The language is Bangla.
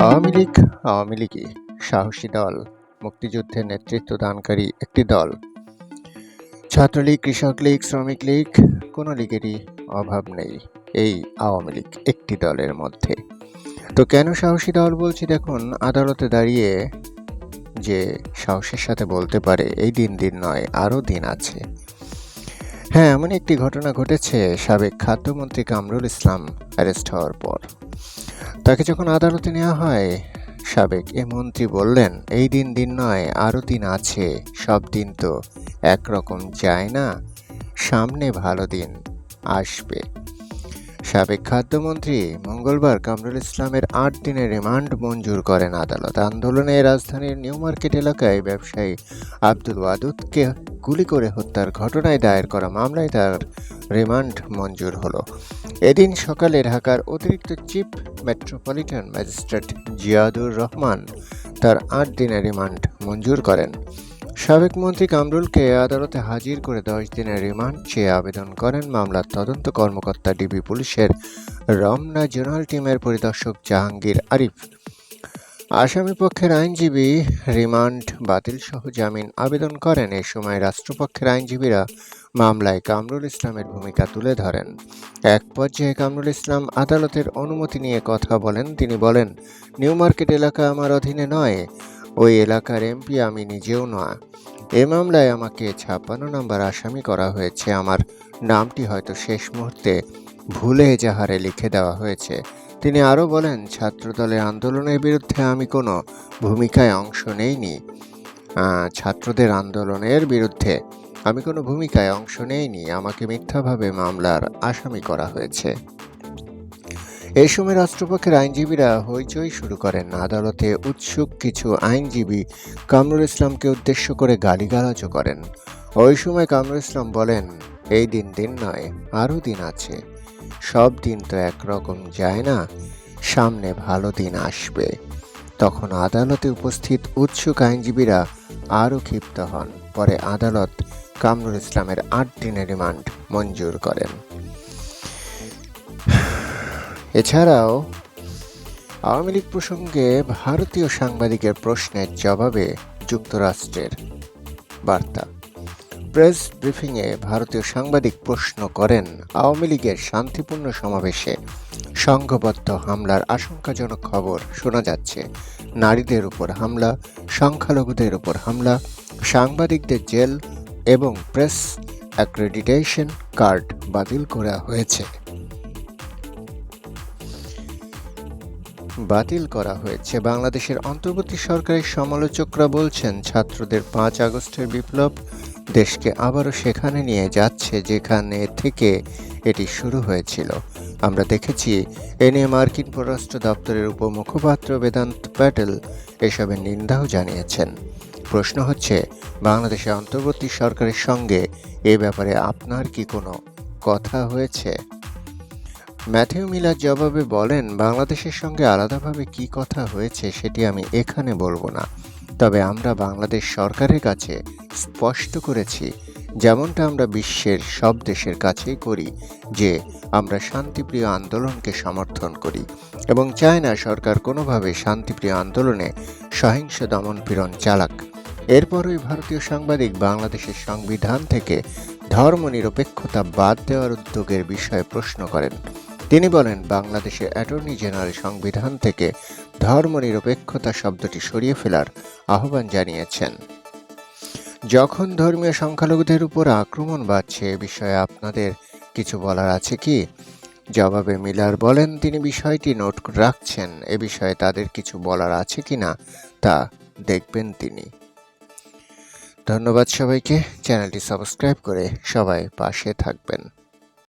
আওয়ামী লীগ, আওয়ামী লীগই সাহসী দল, মুক্তিযুদ্ধের নেতৃত্ব দানকারী একটি দল। ছাত্রলীগ, কৃষক লীগ, শ্রমিক লীগ, কোনো লীগেরই অভাব নেই এই আওয়ামী লীগ একটি দলের মধ্যে। তো কেন সাহসী দল বলছি? দেখুন, আদালতে দাঁড়িয়ে যে সাহসের সাথে বলতে পারে, এই দিন দিন নয়, আরও দিন আছে। হ্যাঁ এমন একটি ঘটনা ঘটেছে সাবেক খাদ্যমন্ত্রী কামরুল ইসলাম অ্যারেস্ট হওয়ার পর। তাকে যখন আদালতে নেওয়া হয়, সাবেক এ মন্ত্রী বললেন, এই দিন দিন নয় আরও দিন আছে, সব দিন তো একরকম যায় না, সামনে ভালো দিন আসবে। সাবেক খাদ্যমন্ত্রী মঙ্গলবার কামরুল ইসলামের আট দিনের রিমান্ড মঞ্জুর করেন আদালত। আন্দোলনে রাজধানীর নিউ মার্কেট এলাকায় ব্যবসায়ী আব্দুল ওয়াদুদকে গুলি করে হত্যার ঘটনায় দায়ের করা মামলায় তার রিমান্ড মঞ্জুর হলো। এদিন সকালে ঢাকার অতিরিক্ত chief metropolitan magistrate Ziadur Rahman তার আট দিনের রিমান্ড মঞ্জুর করেন। সাবেক মন্ত্রী কামরুলকে আদালতে হাজির করে দশ দিনের রিমান্ড চেয়ে আবেদন করেন মামলার তদন্ত কর্মকর্তা ডিবি পুলিশের রমনা জোনাল টিমের পরিদর্শক জাহাঙ্গীর আরিফ। আসামি পক্ষের আইনজীবী রিমান্ড বাতিল সহ জামিন আবেদন করেন। এ সময় রাষ্ট্রপক্ষের আইনজীবীরা মামলায় কামরুল ইসলামের ভূমিকা তুলে ধরেন। এক পর্যায়ে কামরুল ইসলাম আদালতের অনুমতি নিয়ে কথা বলেন। তিনি বলেন, নিউ মার্কেট এলাকা আমার অধীনে নয়। ওই এলাকার এমপি আমি নিজেও নয়। এ মামলায় আমাকে ছাপ্পান্ন নম্বর আসামি করা হয়েছে। আমার নামটি হয়তো শেষ মুহূর্তে ভুলে এজাহারে লিখে দেওয়া হয়েছে। তিনি আরও বলেন, ছাত্রদলের আন্দোলনের বিরুদ্ধে আমি কোনো ভূমিকায় অংশ নেইনি। ছাত্রদের আন্দোলনের বিরুদ্ধে আমি কোনো ভূমিকায় অংশ নেইনি। আমাকে মিথ্যাভাবে মামলার আসামি করা হয়েছে। এই সময় রাষ্ট্রপক্ষের আইনজীবীরা হইচই শুরু করেন। আদালতে উৎসুক কিছু আইনজীবী কামরুল ইসলামকে উদ্দেশ্য করে গালিগালাজও করেন। ওই সময় কামরুল ইসলাম বলেন, এই দিন দিন নয়, আরও দিন আছে। সব দিন তো একরকম যায় না, সামনে ভালো দিন আসবে। তখন আদালতে উপস্থিত উৎসুক আইনজীবীরা আরও ক্ষিপ্ত হন। পরে আদালত কামরুল ইসলামের আট দিনের রিমান্ড মঞ্জুর করেন। এছাড়াও, আওয়ামী লীগ প্রসঙ্গে ভারতীয় সাংবাদিকের প্রশ্নের জবাবে যুক্তরাষ্ট্রের বার্তা। প্রেস ব্রিফিংয়ে ভারতীয় সাংবাদিক প্রশ্ন করেন, আওয়ামী লীগের শান্তিপূর্ণ সমাবেশে সংঘবদ্ধ হামলার আশঙ্কাজনক খবর শোনা যাচ্ছে। নারীদের উপর হামলা, সংখ্যালঘুদের উপর হামলা, সাংবাদিকদের জেল এবং প্রেস অ্যাক্রেডিটেশন কার্ড বাতিল করা হয়েছে। বাতিল করা হয়েছে। বাংলাদেশের অন্তর্বর্তী সরকারের সমালোচকরা বলছেন, ছাত্রদের পাঁচ আগস্টের বিপ্লব দেশকে আবারও সেখানে নিয়ে যাচ্ছে, যেখানে থেকে এটি শুরু হয়েছিল। আমরা দেখেছি, এ নিয়ে মার্কিন পররাষ্ট্র দপ্তরের উপমুখপাত্র বেদান্ত প্যাটেল এসবের নিন্দাও জানিয়েছেন। প্রশ্ন হচ্ছে বাংলাদেশের অন্তর্বর্তী সরকারের সঙ্গে এ ব্যাপারে আপনার কি কোনো কথা হয়েছে? ম্যাথিউ মিলার জবাবে বলেন, বাংলাদেশের সঙ্গে আলাদাভাবে কি কথা হয়েছে সেটি আমি এখানে বলব না। তবে আমরা বাংলাদেশ সরকারের কাছে স্পষ্ট করেছি, যেমনটা আমরা বিশ্বের সব দেশের কাছেই করি, যে আমরা শান্তিপ্রিয় আন্দোলনকে সমর্থন করি এবং চায় না সরকার কোনোভাবে শান্তিপ্রিয় আন্দোলনে সহিংস দমন পীড়ন চালাক। এরপরই ভারতীয় সাংবাদিক বাংলাদেশের সংবিধান থেকে ধর্মনিরপেক্ষতা বাদ দেওয়ার উদ্যোগের বিষয়ে প্রশ্ন করেন। তিনি বলেন বাংলাদেশে অ্যাটর্নি জেনারেল সংবিধান থেকে ধর্মনিরপেক্ষতা শব্দটি সরিয়ে ফেলার আহ্বান জানিয়েছেন। যখন ধর্মীয় সংখ্যালঘুদের উপর আক্রমণ বাড়ছে, এ বিষয়ে আপনাদের কিছু বলার আছে কি? জবাবে মিলার বলেন, তিনি বিষয়টি নোট রাখছেন, এ বিষয়ে তাদের কিছু বলার আছে কি না তা দেখবেন তিনি। ধন্যবাদ সবাইকে, চ্যানেলটি সাবস্ক্রাইব করে সবাই পাশে থাকবেন।